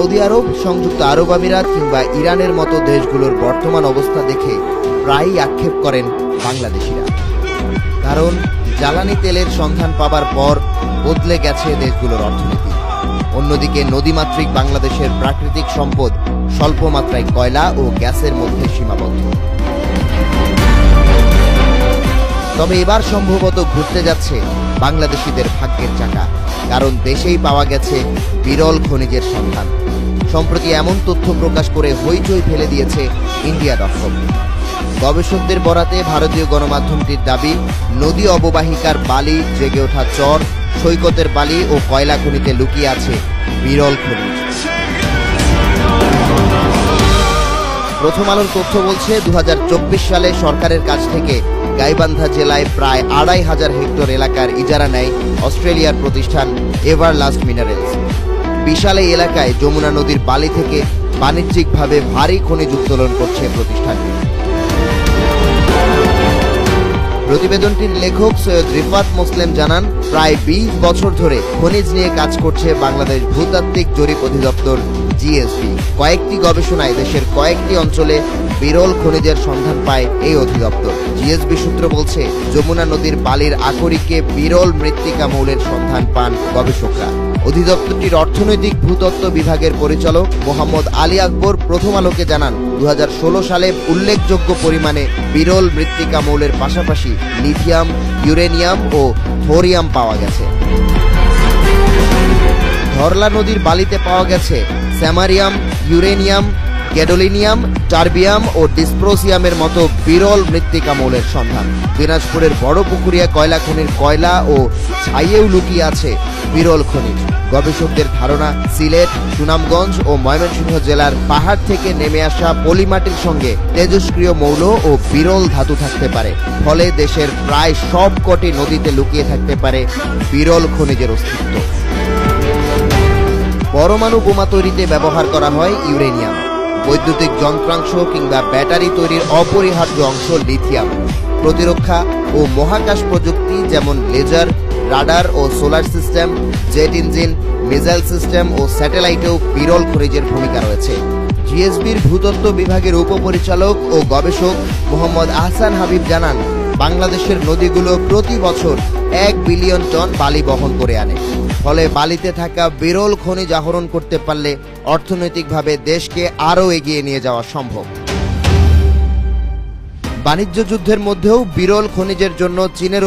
Saudi আরব, সংযুক্ত আরব আমিরাত কিংবা ইরানের মতো দেশগুলোর বর্তমান অবস্থা দেখে প্রায়ই আক্ষেপ করেন বাংলাদেশিরা। কারণ, জ্বালানি তেলের সন্ধান পাবার পর বদলে গেছে দেশগুলোর অর্থনীতি। অন্যদিকে, নদীমাতৃক বাংলাদেশের প্রাকৃতিক সম্পদ স্বল্প মাত্রায় কয়লা ও গ্যাসের মধ্যে সীমাবদ্ধ। তবে এবার সম্ভবত ঘুরতে যাচ্ছে বাংলাদেশিদের ভাগ্যের চাকা, কারণ দেশেই পাওয়া গেছে বিরল খনিজের সন্ধান। সম্প্রতি এমন তথ্য প্রকাশ করে হইচই ফেলে দিয়েছে ইন্ডিয়া ডট গবেষকদের বরাতে ভারতীয় গণমাধ্যমটির দাবি, নদী অববাহিকার বালি জেগে ওঠা চর, সৈকতের বালি ও কয়লা খনিতে লুকিয়ে আছে বিরল খনিজ প্রথম আলোর তথ্য বলছে দু হাজার চব্বিশ সালে সরকারের কাছ থেকে গাইবান্ধা জেলায় প্রায় আড়াই হাজার হেক্টর এলাকার ইজারা নেয় অস্ট্রেলিয়ার প্রতিষ্ঠান এভারলাস্ট মিনারেলস। বিশাল এই এলাকায় যমুনা নদীর বালি থেকে বাণিজ্যিকভাবে ভারী খনিজ উত্তোলন করছে প্রতিষ্ঠানটি। প্রতিবেদনটির লেখক সৈয়দ রিফাত মোসলেম জানান, প্রায় বিশ বছর ধরে খনিজ নিয়ে কাজ করছে বাংলাদেশ ভূতাত্ত্বিক জরিপ অধিদপ্তর জিএসবি কয়েকটি গবেষণায় দেশের কয়েকটি অঞ্চলে বিরল খনিজের সন্ধান পায় এই অধিদপ্তর। জিএসবি সূত্র বলছে, যমুনা নদীর বালির আকরিকে বিরল মৃত্তিকা মৌলের সন্ধান পান গবেষকরা। অধিদপ্তরটির অর্থনৈতিক ভূতত্ত্ব বিভাগের পরিচালক মোহাম্মদ আলী আকবর প্রথম আলোকে জানান দু হাজার ষোলো সালে উল্লেখযোগ্য পরিমাণে বিরল মৃত্তিকা মৌলের পাশাপাশি লিথিয়াম, ইউরেনিয়াম ও থোরিয়াম পাওয়া গেছে। ধরলা নদীর বালিতে পাওয়া গেছে স্যামারিয়াম, ইউরেনিয়াম গ্যাডোলিনিয়াম টার্বিয়াম ও ডিসপ্রোসিয়ামের মতো বিরল মৃত্তিকা মৌলের সন্ধান। দিনাজপুরের বড় পুকুরিয়া কয়লা খনির কয়লা ও ছাইয়েও লুকিয়ে আছে বিরল খনিজ। গবেষকদের ধারণা, সিলেট, সুনামগঞ্জ ও ময়মনসিংহ জেলার পাহাড় থেকে নেমে আসা পলিমাটির সঙ্গে তেজস্ক্রিয় মৌল ও বিরল ধাতু থাকতে পারে। ফলে দেশের প্রায় সব কটি নদীতে লুকিয়ে থাকতে পারে বিরল খনিজের অস্তিত্ব। পরমাণু বোমা তৈরিতে ব্যবহার করা হয় ইউরেনিয়াম। বৈদ্যুতিক যন্ত্রাংশ কিংবা ব্যাটারি তৈরির অপরিহার্য অংশ লিথিয়াম, প্রতিরক্ষা ও মহাকাশ প্রযুক্তি যেমন লেজার, রাডার ও solar system, jet engine, missile system ও স্যাটেলাইটেও বিরল খনিজের ভূমিকা রয়েছে। জিএসবির ভূতত্ত্ব বিভাগের উপপরিচালক ও গবেষক মোহাম্মদ আহসান হাবিব জানান, বাংলাদেশের নদীগুলো প্রতি বছর এক বিলিয়ন টন বালি বহন করে আনে। ফলে বালিতে থাকা বিরল খনিজ আহরণ করতে পারলে অর্থনৈতিকভাবে দেশকে আরও এগিয়ে নিয়ে যাওয়া সম্ভব। বাণিজ্য যুদ্ধের মধ্যেও বিরল খনিজের জন্য চীনের